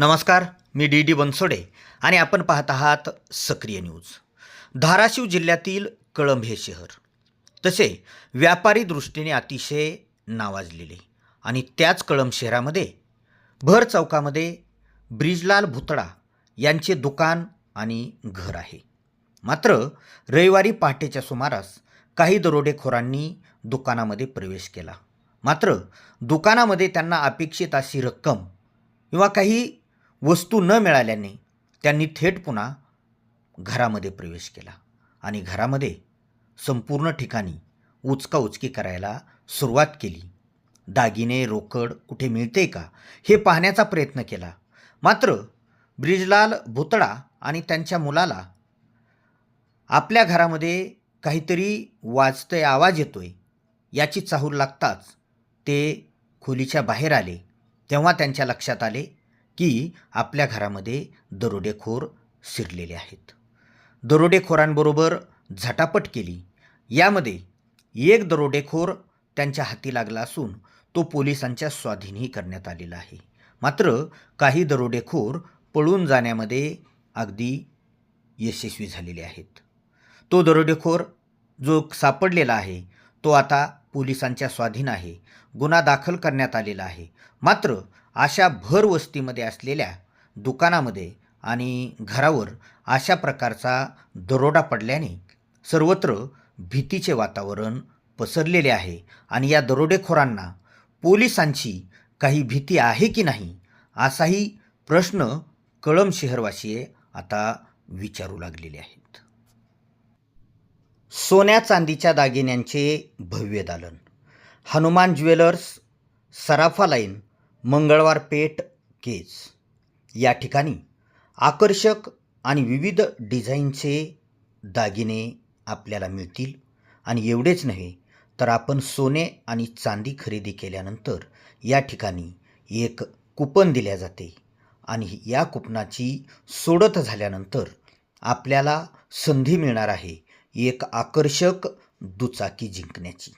नमस्कार मी D D Bansode आणि आपण पाहत आहात सक्रिय न्यूज. धाराशिव जिल्ह्यातील कळंब हे शहर. तसे व्यापारी दृष्टीने अतिशय नावाजलेले आणि त्याच कळंब शहरामध्ये भर चौकामध्ये ब्रिजलाल भुतडा यांचे दुकान आणि घर आहे. मात्र रविवारी पहाटेच्या सुमारास काही दरोडेखोरांनी दुकानामध्ये प्रवेश केला. मात्र दुकानामध्ये त्यांना अपेक्षित अशी रक्कम किंवा काही वस्तू न मिळाल्याने त्यांनी थेट पुन्हा घरामध्ये प्रवेश केला आणि घरामध्ये संपूर्ण ठिकाणी उचकाउचकी करायला सुरुवात केली. दागिने रोकड कुठे मिळते का हे पाहण्याचा प्रयत्न केला. मात्र ब्रिजलाल भुतडा आणि त्यांच्या मुलाला आपल्या घरामध्ये काहीतरी वाजतंय आवाज येतोय याची चाहूल लागताच ते खोलीच्या बाहेर आले. तेव्हा त्यांच्या लक्षात आले की आपल्या घरामध्ये दरोडेखोर शिरलेले आहेत. दरोडेखोरांबरोबर झटापट केली. यामध्ये एक दरोडेखोर त्यांच्या हाती लागला असून तो पोलिसांच्या स्वाधीनही करण्यात आलेला आहे. मात्र काही दरोडेखोर पळून जाण्यामध्ये अगदी यशस्वी झालेले आहेत. तो दरोडेखोर जो सापडलेला आहे तो आता पोलिसांच्या स्वाधीन आहे. गुन्हा दाखल करण्यात आलेला आहे. मात्र अशा भर वस्तीमध्ये असलेल्या दुकानामध्ये आणि घरावर अशा प्रकारचा दरोडा पडल्याने सर्वत्र भीतीचे वातावरण पसरलेले आहे आणि या दरोडेखोरांना पोलिसांची काही भीती आहे की नाही असाही प्रश्न कळम शहरवासीय आता विचारू लागलेले आहेत. सोन्या चांदीच्या दागिन्यांचे भव्य दालन हनुमान ज्वेलर्स सराफा लाईन मंगळवार पेठ केज या ठिकाणी आकर्षक आणि विविध डिझाईनचे दागिने आपल्याला मिळतील. आणि एवढेच नव्हे तर आपण सोने आणि चांदी खरेदी केल्यानंतर या ठिकाणी एक कुपन दिल्या जाते. आणि या कुपनाची सोडत झाल्यानंतर आपल्याला संधी मिळणार आहे एक आकर्षक दुचाकी जिंकण्याची.